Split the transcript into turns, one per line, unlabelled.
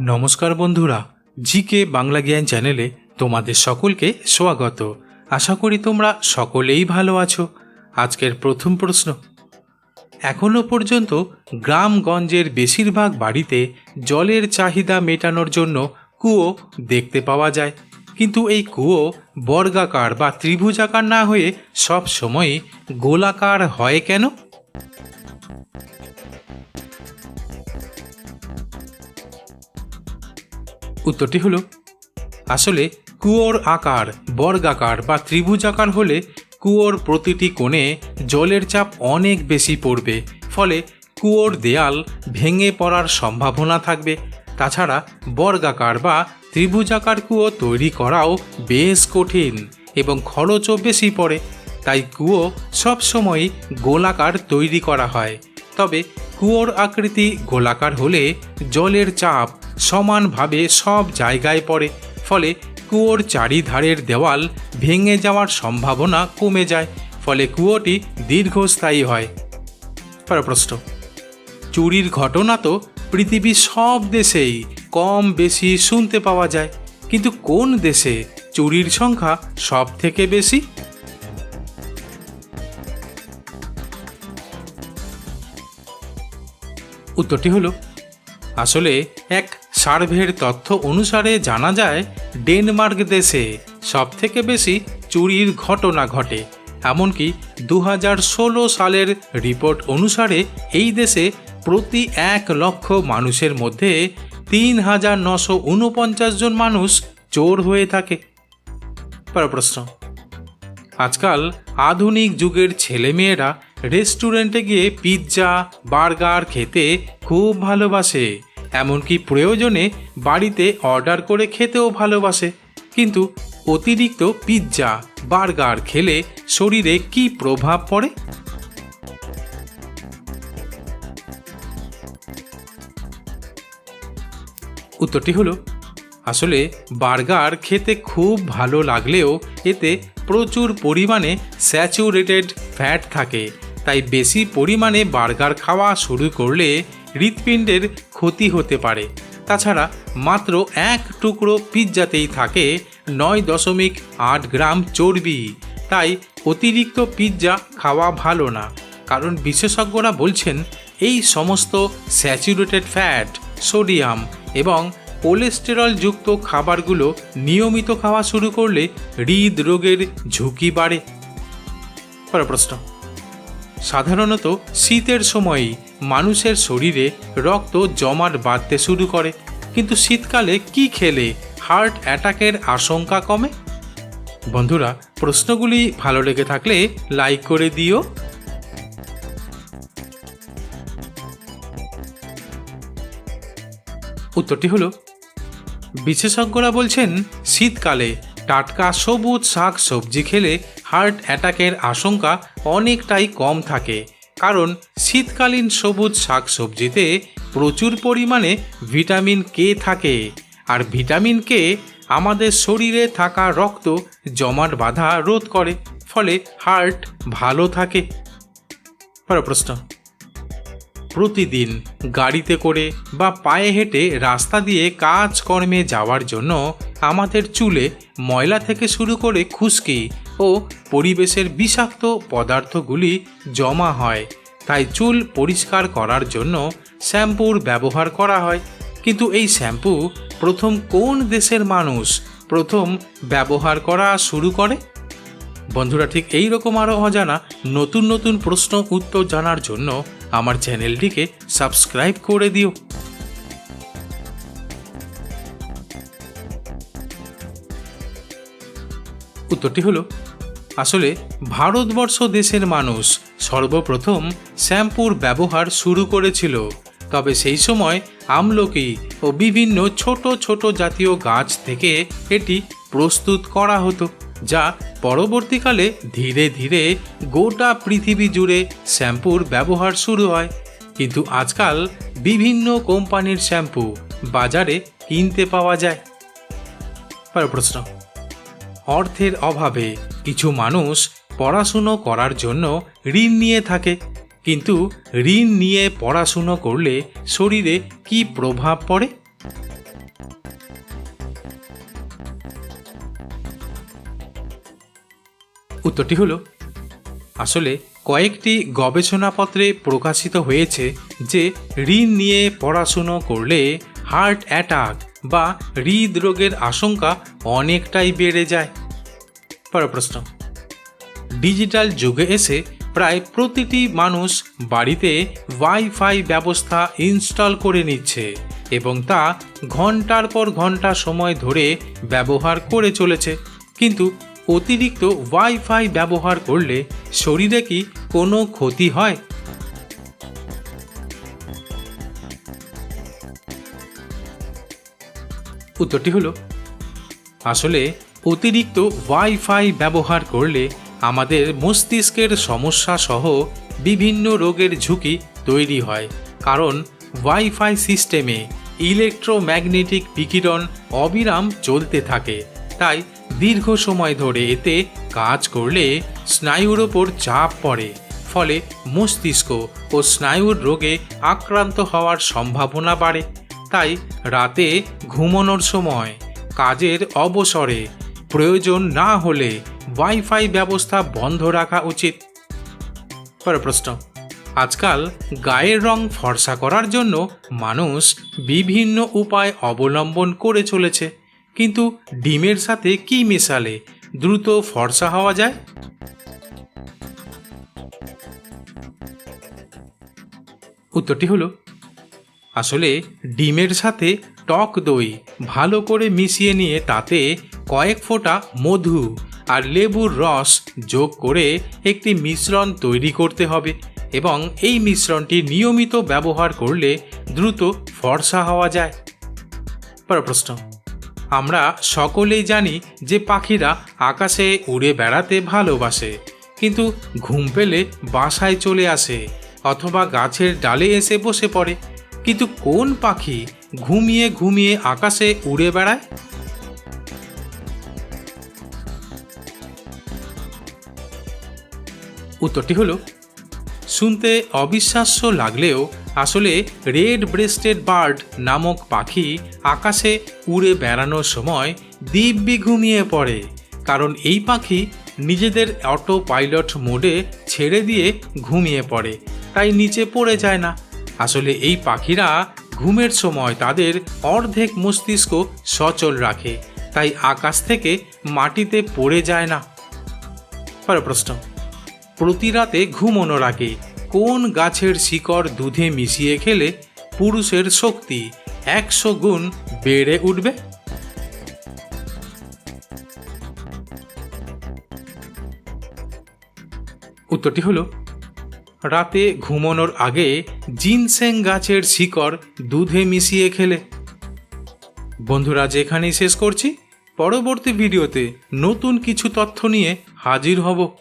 নমস্কার বন্ধুরা, জিকে বাংলা জ্ঞান চ্যানেলে তোমাদের সকলকে স্বাগত। আশা করি তোমরা সকলেই ভালো আছো। আজকের প্রথম প্রশ্ন। এখনও পর্যন্ত গ্রামগঞ্জের বেশিরভাগ বাড়িতে জলের চাহিদা মেটানোর জন্য কুয়ো দেখতে পাওয়া যায়। কিন্তু এই কুয়ো বর্গাকার বা ত্রিভুজাকার না হয়ে সব সময় গোলাকার হয় কেন? উত্তরটি হলো, আসলে কুয়োর আকার, বর্গাকার বা ত্রিভুজাকার হলে কুয়োর প্রতিটি কোণে জলের চাপ অনেক বেশি পড়বে, ফলে কুয়োর দেয়াল ভেঙে পড়ার সম্ভাবনা থাকবে। তাছাড়া বর্গাকার বা ত্রিভুজাকার কুয়ো তৈরি করাও বেশ কঠিন এবং খরচও বেশি পড়ে, তাই কুয়ো সবসময়ই গোলাকার তৈরি করা হয়। তবে কুয়োর আকৃতি গোলাকার হলে জলের চাপ সমানভাবে সব জায়গায় পড়ে, ফলে কুয়োর চারিধারের দেওয়াল ভেঙে যাওয়ার সম্ভাবনা কমে যায়, ফলে কুয়োটি দীর্ঘস্থায়ী হয়। প্রশ্ন। চুরির ঘটনা তো পৃথিবীর সব দেশেই কম বেশি শুনতে পাওয়া যায়, কিন্তু কোন দেশে চুরির সংখ্যা সব থেকে বেশি? উত্তরটি হলো, আসলে এক সার্ভের তথ্য অনুসারে জানা যায়, ডেনমার্ক দেশে সব থেকে বেশি চুরির ঘটনা ঘটে। এমনকি দু সালের রিপোর্ট অনুসারে এই দেশে প্রতি এক লক্ষ মানুষের মধ্যে তিন হাজার নশো উনপঞ্চাশ জন মানুষ চোর হয়ে থাকে। প্রশ্ন আজকাল আধুনিক যুগের ছেলেমেয়েরা রেস্টুরেন্টে গিয়ে পিৎজা, বার্গার খেতে খুব ভালোবাসে। এমনকি প্রয়োজনে বাড়িতে অর্ডার করে খেতেও ভালোবাসে। কিন্তু অতিরিক্ত পিৎজা, বার্গার খেলে শরীরে কি প্রভাব পড়ে? উত্তরটি হলো, আসলে বার্গার খেতে খুব ভালো লাগলেও এতে প্রচুর পরিমাণে স্যাচুরেটেড ফ্যাট থাকে। তাই বেশি পরিমাণে বার্গার খাওয়া শুরু করলে হৃৎপিণ্ডের ক্ষতি হতে পারে। তাছাড়া মাত্র এক টুকরো পিৎজাতেই থাকে নয় দশমিক আট গ্রাম চর্বি। তাই অতিরিক্ত পিৎজা খাওয়া ভালো না। কারণ বিশেষজ্ঞরা বলছেন, এই সমস্ত স্যাচুরেটেড ফ্যাট, সোডিয়াম এবং কোলেস্টেরল যুক্ত খাবারগুলো নিয়মিত খাওয়া শুরু করলে হৃদরোগের ঝুঁকি বাড়ে। পরের প্রশ্ন। সাধারণত শীতের সময়ই মানুষের শরীরে রক্ত জমাট বাঁধতে শুরু করে। কিন্তু শীতকালে কি খেলে? হার্ট অ্যাটাকের আশঙ্কা কমে? বন্ধুরা, প্রশ্নগুলি ভালো লেগে থাকলে লাইক করে দিও। উত্তরটি হলো, বিশেষজ্ঞরা বলছেন, শীতকালে টাটকা সবুজ শাক সবজি খেলে হার্ট অ্যাটাকের আশঙ্কা অনেকটাই কম থাকে। কারণ শীতকালীন সবুজ শাক সবজিতে প্রচুর পরিমাণে ভিটামিন কে থাকে। আর ভিটামিন কে আমাদের শরীরে থাকা রক্ত জমাট বাঁধা রোধ করে, ফলে হার্ট ভালো থাকে। পরের প্রশ্ন। প্রতিদিন গাড়িতে করে বা পায়ে হেঁটে রাস্তা দিয়ে কাজকর্মে যাওয়ার জন্য আমাদের চুলে ময়লা থেকে শুরু করে খুশকি ও পরিবেশের বিষাক্ত পদার্থগুলি জমা হয়। তাই চুল পরিষ্কার করার জন্য শ্যাম্পুর ব্যবহার করা হয়। কিন্তু এই শ্যাম্পু প্রথম কোন দেশের মানুষ প্রথম ব্যবহার করা শুরু করে? বন্ধুরা, ঠিক এই রকম আরও অজানা নতুন নতুন প্রশ্ন উত্তর জানার জন্য আমার চ্যানেলটিকে সাবস্ক্রাইব করে দিও। উত্তরটি হলো আসলে ভারতবর্ষ দেশের মানুষ সর্বপ্রথম শ্যাম্পুর ব্যবহার শুরু করেছিল। তবে সেই সময় আমলকি ও বিভিন্ন ছোট ছোট জাতীয় গাছ থেকে এটি প্রস্তুত করা হতো, যা পরবর্তীকালে ধীরে ধীরে গোটা পৃথিবী জুড়ে শ্যাম্পুর ব্যবহার শুরু হয়। কিন্তু আজকাল বিভিন্ন কোম্পানির শ্যাম্পু বাজারে কিনতে পাওয়া যায়। প্রশ্ন, অর্থের অভাবে কিছু মানুষ পড়াশুনো করার জন্য ঋণ নিয়ে থাকে। কিন্তু ঋণ নিয়ে পড়াশুনো করলে শরীরে কি প্রভাব পড়ে? উত্তরটি হলো, আসলে কয়েকটি গবেষণাপত্রে প্রকাশিত হয়েছে যে ঋণ নিয়ে পড়াশুনো করলে হার্ট অ্যাটাক বা হৃদরোগের আশঙ্কা অনেকটাই বেড়ে যায়। পরের প্রশ্ন। ডিজিটাল যুগে এসে প্রায় প্রতিটি মানুষ বাড়িতে ওয়াইফাই ব্যবস্থা ইনস্টল করে নিচ্ছে এবং তা ঘণ্টার পর ঘণ্টা সময় ধরে ব্যবহার করে চলেছে। কিন্তু অতিরিক্ত ওয়াইফাই ব্যবহার করলে শরীরে কি কোনো ক্ষতি হয়? উত্তরটি হলো, আসলে অতিরিক্ত ওয়াইফাই ব্যবহার করলে আমাদের মস্তিষ্কের সমস্যা সহ বিভিন্ন রোগের ঝুঁকি তৈরি হয়। কারণ ওয়াইফাই সিস্টেমে ইলেকট্রোম্যাগনেটিক বিকিরণ অবিরাম চলতে থাকে। তাই দীর্ঘ সময় ধরে এতে কাজ করলে স্নায়ুর ওপর চাপ পড়ে। ফলে মস্তিষ্ক ও স্নায়ুর রোগে আক্রান্ত হওয়ার সম্ভাবনা বাড়ে। তাই রাতে ঘুমানোর সময় কাজের অবসরে প্রয়োজন না হলে ওয়াইফাই ব্যবস্থা বন্ধ রাখা উচিত। পরের প্রশ্ন। আজকাল গায়ের রং ফর্সা করার জন্য মানুষ বিভিন্ন উপায় অবলম্বন করে চলেছে। কিন্তু ডিমের সাথে কি মেশালে দ্রুত ফর্সা হওয়া যায়? উত্তরটি হলো, আসলে ডিমের সাথে টক দই ভালো করে মিশিয়ে নিয়ে তাতে কয়েক ফোঁটা মধু আর লেবুর রস যোগ করে একটি মিশ্রণ তৈরি করতে হবে এবং এই মিশ্রণটি নিয়মিত ব্যবহার করলে দ্রুত ফর্সা হওয়া যায়। পরের প্রশ্ন। আমরা সকলেই জানি যে পাখিরা আকাশে উড়ে বেড়াতে ভালোবাসে, কিন্তু ঘুম পেলে বাসায় চলে আসে অথবা গাছের ডালে এসে বসে পড়ে। কিন্তু কোন পাখি ঘুমিয়ে ঘুমিয়ে আকাশে উড়ে বেড়ায়? উত্তরটি হলো, শুনতে অবিশ্বাস্য লাগলেও আসলে রেড ব্রেস্টেড বার্ড নামক পাখি আকাশে উড়ে বেড়ানোর সময় দিব্যি ঘুমিয়ে পড়ে। কারণ এই পাখি নিজেদের অটো পাইলট মোডে ছেড়ে দিয়ে ঘুমিয়ে পড়ে, তাই নিচে পড়ে যায় না। আসলে এই পাখিরা ঘুমের সময় তাদের অর্ধেক মস্তিষ্ক সচল রাখে, তাই আকাশ থেকে মাটিতে পড়ে যায় না। পরের প্রশ্ন প্রতি রাতে ঘুমানোর আগে কোন গাছের শিকড় দুধে মিশিয়ে খেলে পুরুষের শক্তি একশো গুণ বেড়ে উঠবে? উত্তরটি হলো, রাতে ঘুমানোর আগে জিনসেং গাছের শিকড় দুধে মিশিয়ে খেলে। বন্ধুরা যেখানেই শেষ করছি। পরবর্তী ভিডিওতে নতুন কিছু তথ্য নিয়ে হাজির হব।